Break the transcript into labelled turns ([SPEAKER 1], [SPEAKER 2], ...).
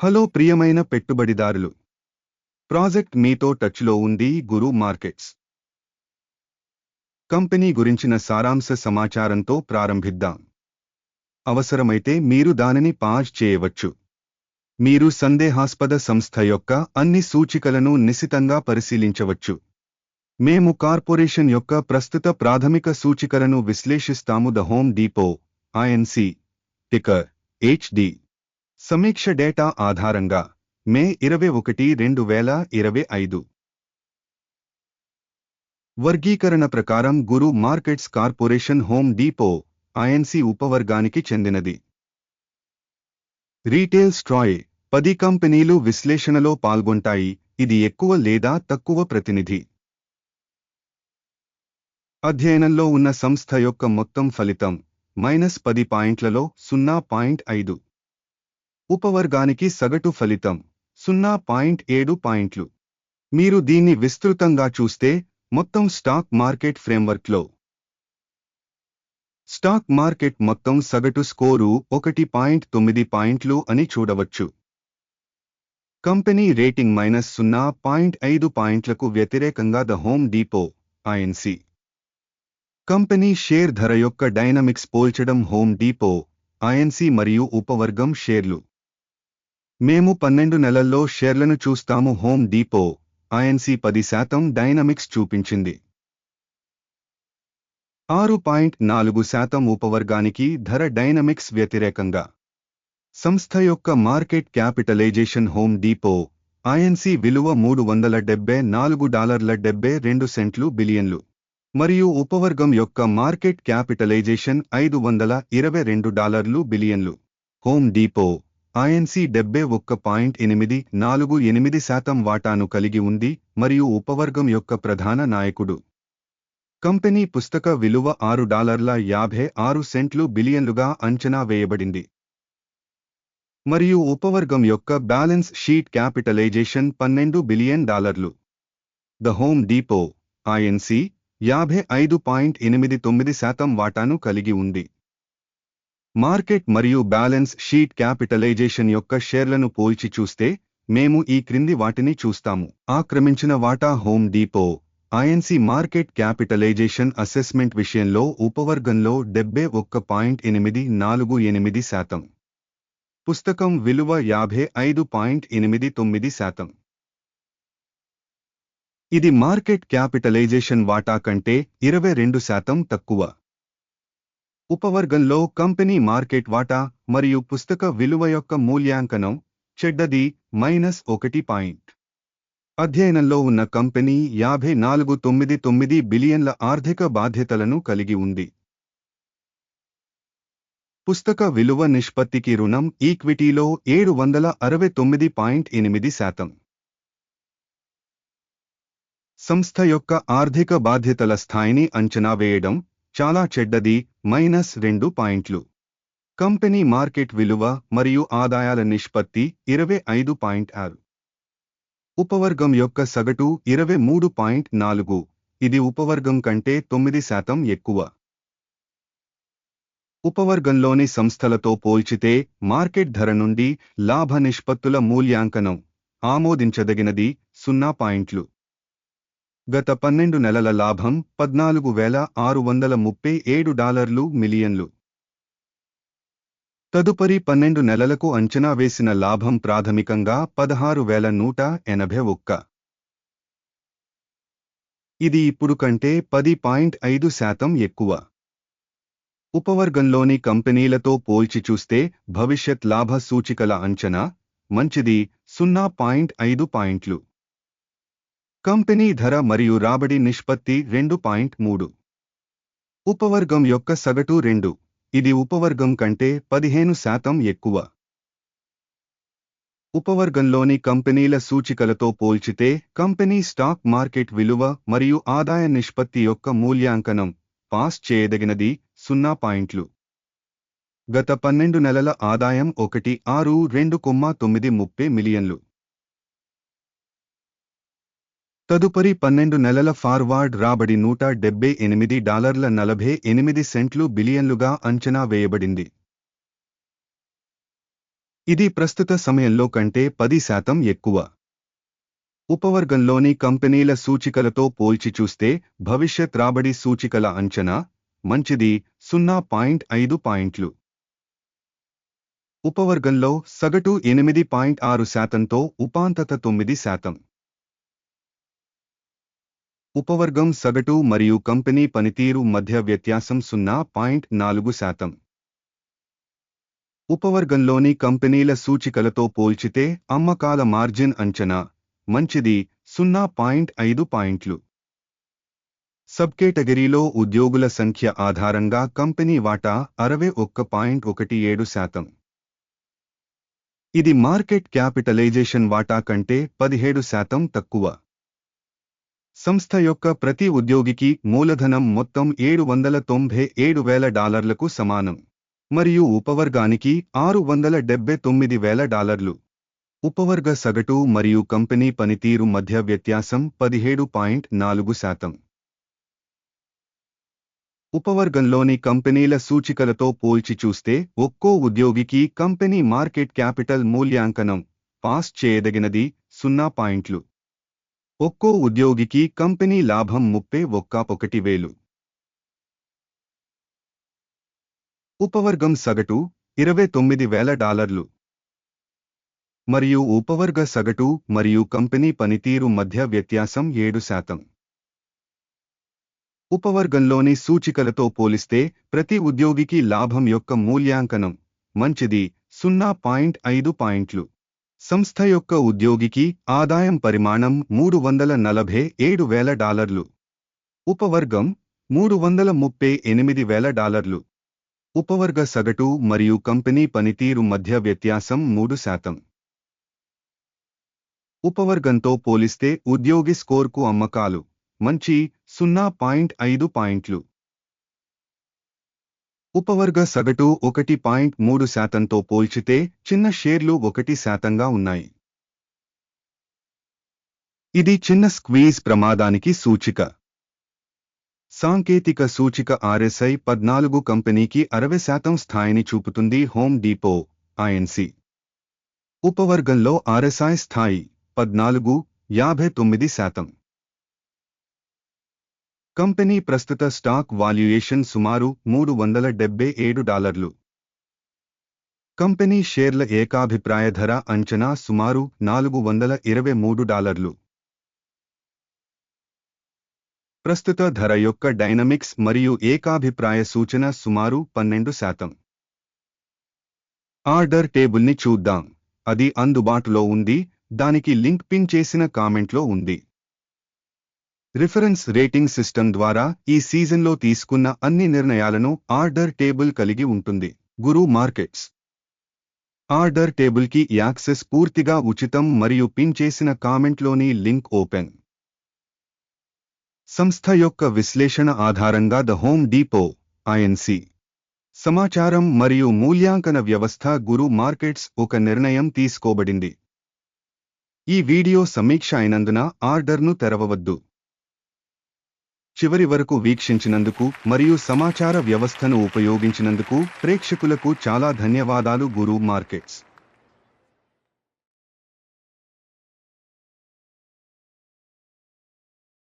[SPEAKER 1] Hello ప్రియమైన పెట్టుబడిదారులు. Project మీతో టచ్లో ఉంది గురు మార్కెట్స్. కంపెనీ గురించిన సారాంశ సమాచారంతో ప్రారంభిద్దాం. అవసరమైతే మీరు దానిని పాజ్ చేయవచ్చు. మీరు సందేహాస్పద సంస్థ యొక్క అన్ని సూచికలను నిశితంగా పరిశీలించవచ్చు. మేము కార్పొరేషన్ యొక్క ప్రస్తుత ప్రాథమిక సూచికలను విశ్లేషిస్తాము. The Home Depot INC ticker HD సమీక్ష డేటా ఆధారంగా మే ఇరవై ఒకటి రెండు వేల ఇరవై ఐదు. వర్గీకరణ ప్రకారం Guru Markets corporation Home Depot INC ఉపవర్గానికి చెందినది. రీటైల్ స్ట్రాయ్ పది కంపెనీలు విశ్లేషణలో పాల్గొంటాయి ఇది ఎక్కువ లేదా తక్కువ ప్రతినిధి. అధ్యయనంలో ఉన్న సంస్థ యొక్క మొత్తం ఫలితం మైనస్ పది పాయింట్లలో సున్నా పాయింట్ ఐదు. ఉపవర్గానికి సగటు ఫలితం సున్నా పాయింట్ ఏడు పాయింట్లు. మీరు దీన్ని విస్తృతంగా చూస్తే మొత్తం స్టాక్ మార్కెట్ ఫ్రేమ్వర్క్లో. స్టాక్ మార్కెట్ మొత్తం సగటు స్కోరు ఒకటి పాయింట్ తొమ్మిది పాయింట్లు అని చూడవచ్చు. కంపెనీ రేటింగ్ మైనస్ సున్నా పాయింట్ ఐదు పాయింట్లకు వ్యతిరేకంగా the Home Depot INC company share ధర యొక్క డైనమిక్స్ పోల్చడం హోమ్ డీపో ఐఎన్సి మరియు ఉపవర్గం షేర్లు. మేము పన్నెండు నెలల్లో షేర్లను చూస్తాము. హోమ్ డీపో ఐఎన్సి పది శాతం డైనమిక్స్ చూపించింది. ఆరు పాయింట్ నాలుగు శాతం ఉపవర్గానికి ధర డైనమిక్స్ వ్యతిరేకంగా. సంస్థ యొక్క market capitalization Home Depot INC విలువ మూడు వందల డెబ్బై నాలుగు డాలర్ల డెబ్బై రెండు సెంట్లు బిలియన్లు. మరియు ఉపవర్గం యొక్క మార్కెట్ క్యాపిటలైజేషన్ ఐదు వందల ఇరవై రెండు డాలర్లు బిలియన్లు. హోమ్ డీపో ఐఎన్సి డెబ్బై ఒక్క పాయింట్ ఎనిమిది నాలుగు ఎనిమిది శాతం వాటాను కలిగి ఉంది మరియు ఉపవర్గం యొక్క ప్రధాన నాయకుడు. కంపెనీ పుస్తక విలువ ఆరు డాలర్ల యాభై ఆరు సెంట్లు బిలియన్లుగా అంచనా వేయబడింది. మరియు ఉపవర్గం యొక్క బ్యాలెన్స్ షీట్ క్యాపిటలైజేషన్ పన్నెండు బిలియన్ డాలర్లు. ద హోమ్ డీపో ఐఎన్సీ యాభై ఐదు పాయింట్ ఎనిమిది తొమ్మిది శాతం వాటాను కలిగి ఉంది. మార్కెట్ మరియు బ్యాలెన్స్ షీట్ క్యాపిటలైజేషన్ యొక్క షేర్లను పోల్చి చూస్తే మేము ఈ క్రింది వాటిని చూస్తాము. ఆక్రమించిన వాటా Home Depot INC market capitalization assessment విషయంలో ఉపవర్గంలో డెబ్బై ఒక్క పాయింట్ ఎనిమిది నాలుగు ఎనిమిది శాతం. పుస్తకం విలువ యాభై ఐదు పాయింట్ ఎనిమిది తొమ్మిది శాతం. ఇది మార్కెట్ క్యాపిటలైజేషన్ వాటా కంటే ఇరవై రెండు శాతం తక్కువ. ఉపవర్గంలో కంపెనీ మార్కెట్ వాటా మరియు పుస్తక విలువ యొక్క మూల్యాంకనం చెడ్డది మైనస్ ఒకటి పాయింట్. అధ్యయనంలో ఉన్న కంపెనీ యాభై నాలుగు తొమ్మిది తొమ్మిది బిలియన్ల ఆర్థిక బాధ్యతలను కలిగి ఉంది. పుస్తక విలువ నిష్పత్తికి రుణం ఈక్విటీలో ఏడు వందల అరవై తొమ్మిది పాయింట్ ఎనిమిది శాతం. సంస్థ యొక్క ఆర్థిక బాధ్యతల స్థాయిని అంచనా వేయడం చాలా చెడ్డది మైనస్ రెండు పాయింట్లు. కంపెనీ మార్కెట్ విలువ మరియు ఆదాయాల నిష్పత్తి ఇరవై ఐదు పాయింట్ ఆరు. ఉపవర్గం యొక్క సగటు ఇరవై మూడు పాయింట్ నాలుగు. ఇది ఉపవర్గం కంటే తొమ్మిది శాతం ఎక్కువ. ఉపవర్గంలోని సంస్థలతో పోల్చితే మార్కెట్ ధర నుండి లాభ నిష్పత్తుల మూల్యాంకనం ఆమోదించదగినది సున్నా పాయింట్లు. గత పన్నెండు నెలల లాభం పద్నాలుగు వేల ఆరు వందల ముప్పై ఏడు డాలర్లు మిలియన్లు. తదుపరి పన్నెండు నెలలకు అంచనా వేసిన లాభం ప్రాథమికంగా పదహారు వేల నూట ఎనభై ఒక్క. ఇది ఇప్పుడు కంటే పది పాయింట్ ఐదు శాతం ఎక్కువ. ఉపవర్గంలోని కంపెనీలతో పోల్చి చూస్తే భవిష్యత్ లాభ సూచికల అంచనా మంచిది సున్నా పాయింట్ ఐదు పాయింట్లు. కంపెనీ ధర మరియు రాబడి నిష్పత్తి రెండు పాయింట్ మూడు. ఉపవర్గం యొక్క సగటు రెండు. ఇది ఉపవర్గం కంటే పదిహేను శాతం ఎక్కువ. ఉపవర్గంలోని కంపెనీల సూచికలతో పోల్చితే కంపెనీ స్టాక్ మార్కెట్ విలువ మరియు ఆదాయ నిష్పత్తి యొక్క మూల్యాంకనం పాస్ చేయదగినది సున్నా పాయింట్లు. గత పన్నెండు నెలల ఆదాయం ఒకటి ఆరు రెండు కొమ్మ తొమ్మిది ముప్పై మిలియన్లు. తదుపరి పన్నెండు నెలల ఫార్వార్డ్ రాబడి నూట డెబ్బై ఎనిమిది డాలర్ల నలభై ఎనిమిది సెంట్లు బిలియన్లుగా అంచనా వేయబడింది. ఇది ప్రస్తుత సమయంలో కంటే పది శాతం ఎక్కువ. ఉపవర్గంలోని కంపెనీల సూచికలతో పోల్చి చూస్తే భవిష్యత్ రాబడి సూచికల అంచనా మంచిది సున్నా పాయింట్ ఐదు పాయింట్లు. ఉపవర్గంలో సగటు ఎనిమిది పాయింట్ ఆరు శాతంతో ఉపాంతత తొమ్మిది శాతం. ఉపవర్గం సగటు మరియు కంపెనీ పనితీరు మధ్య వ్యత్యాసం సున్నా పాయింట్ నాలుగు శాతం. ఉపవర్గంలోని కంపెనీల సూచికలతో పోల్చితే అమ్మకాల మార్జిన్ అంచనా మంచిది సున్నా పాయింట్ ఐదు పాయింట్లు. సబ్కేటగిరీలో ఉద్యోగుల సంఖ్య ఆధారంగా కంపెనీ వాటా అరవై ఒక్క పాయింట్ ఒకటి ఏడు శాతం. ఇది మార్కెట్ క్యాపిటలైజేషన్ వాటా కంటే పదిహేడు శాతం తక్కువ. సంస్థ యొక్క ప్రతి ఉద్యోగికి మూలధనం మొత్తం ఏడు వందల తొంభై ఏడు వేల డాలర్లకు సమానం. మరియు ఉపవర్గానికి ఆరు వందల డెబ్బై తొమ్మిది వేల డాలర్లు. ఉపవర్గ సగటు మరియు కంపెనీ పనితీరు మధ్య వ్యత్యాసం పదిహేడు పాయింట్ నాలుగు శాతం. ఉపవర్గంలోని కంపెనీల సూచికలతో పోల్చి చూస్తే ఒక్కో ఉద్యోగికి కంపెనీ మార్కెట్ క్యాపిటల్ మూల్యాంకనం పాస్ చేయదగినది సున్నా పాయింట్లు. ఒక్కో ఉద్యోగికి కంపెనీ లాభం ముప్పై ఒక్క ఒకటి వేలు. ఉపవర్గం సగటు ఇరవై తొమ్మిది వేల డాలర్లు. మరియు ఉపవర్గ సగటు మరియు కంపెనీ పనితీరు మధ్య వ్యత్యాసం ఏడు శాతం. ఉపవర్గంలోని సూచికలతో పోలిస్తే ప్రతి ఉద్యోగికి లాభం యొక్క మూల్యాంకనం మంచిది సున్నా పాయింట్ ఐదు పాయింట్లు. సంస్థ యొక్క ఉద్యోగికి ఆదాయం పరిమాణం మూడు వందల నలభై ఏడు వేల డాలర్లు. ఉపవర్గం మూడు వందల ముప్పై ఎనిమిది వేల డాలర్లు. ఉపవర్గ సగటు మరియు కంపెనీ పనితీరు మధ్య వ్యత్యాసం మూడు శాతం. ఉపవర్గంతో పోలిస్తే ఉద్యోగి స్కోర్కు అమ్మకాలు. మంచి సున్నా పాయింట్ ఐదు పాయింట్లు. ఉపవర్గ సగటు ఒకటి పాయింట్ మూడు శాతంతో పోల్చితే చిన్న షేర్లు ఒకటి శాతంగా ఉన్నాయి. ఇది చిన్న స్క్వీజ్ ప్రమాదానికి సూచిక. సాంకేతిక సూచిక ఆర్ఎస్ఐ పద్నాలుగు కంపెనీకి అరవై శాతం స్థాయిని చూపుతుంది హోమ్ డీపో ఐఎన్సి ఉపవర్గంలో ఆర్ఎస్ఐ స్థాయి పద్నాలుగు యాభై తొమ్మిది శాతం. కంపెనీ ప్రస్తుత స్టాక్ వాల్యుయేషన్ సుమారు మూడు వందల డెబ్బై ఏడు డాలర్లు. కంపెనీ షేర్ల ఏకాభిప్రాయ ధర అంచనా సుమారు నాలుగు వందల ఇరవై మూడు డాలర్లు. ప్రస్తుత ధర యొక్క డైనమిక్స్ మరియు ఏకాభిప్రాయ సూచన సుమారు పన్నెండు శాతం. ఆర్డర్ టేబుల్ని చూద్దాం. అది అందుబాటులో ఉంది. దానికి లింక్ పిన్ చేసిన కామెంట్లో ఉంది. రిఫరెన్స్ రేటింగ్ సిస్టమ్ ద్వారా ఈ సీజన్లో తీసుకున్న అన్ని నిర్ణయాలను ఆర్డర్ టేబుల్ కలిగి ఉంటుంది. Guru Markets. ఆర్డర్ టేబుల్కి యాక్సెస్ పూర్తిగా ఉచితం మరియు పిన్ చేసిన కామెంట్లోని లింక్ ఓపెన్. సంస్థ యొక్క విశ్లేషణ ఆధారంగా ద హోమ్ డీపో ఐఎన్సి సమాచారం మరియు మూల్యాంకన వ్యవస్థ గురు మార్కెట్స్ ఒక నిర్ణయం తీసుకోబడింది. ఈ వీడియో సమీక్ష అయినందున ఆర్డర్ను తెరవవద్దు. చివరి వరకు వీక్షించినందుకు మరియు సమాచార వ్యవస్థను ఉపయోగించినందుకు ప్రేక్షకులకు చాలా ధన్యవాదాలు గురు మార్కెట్స్.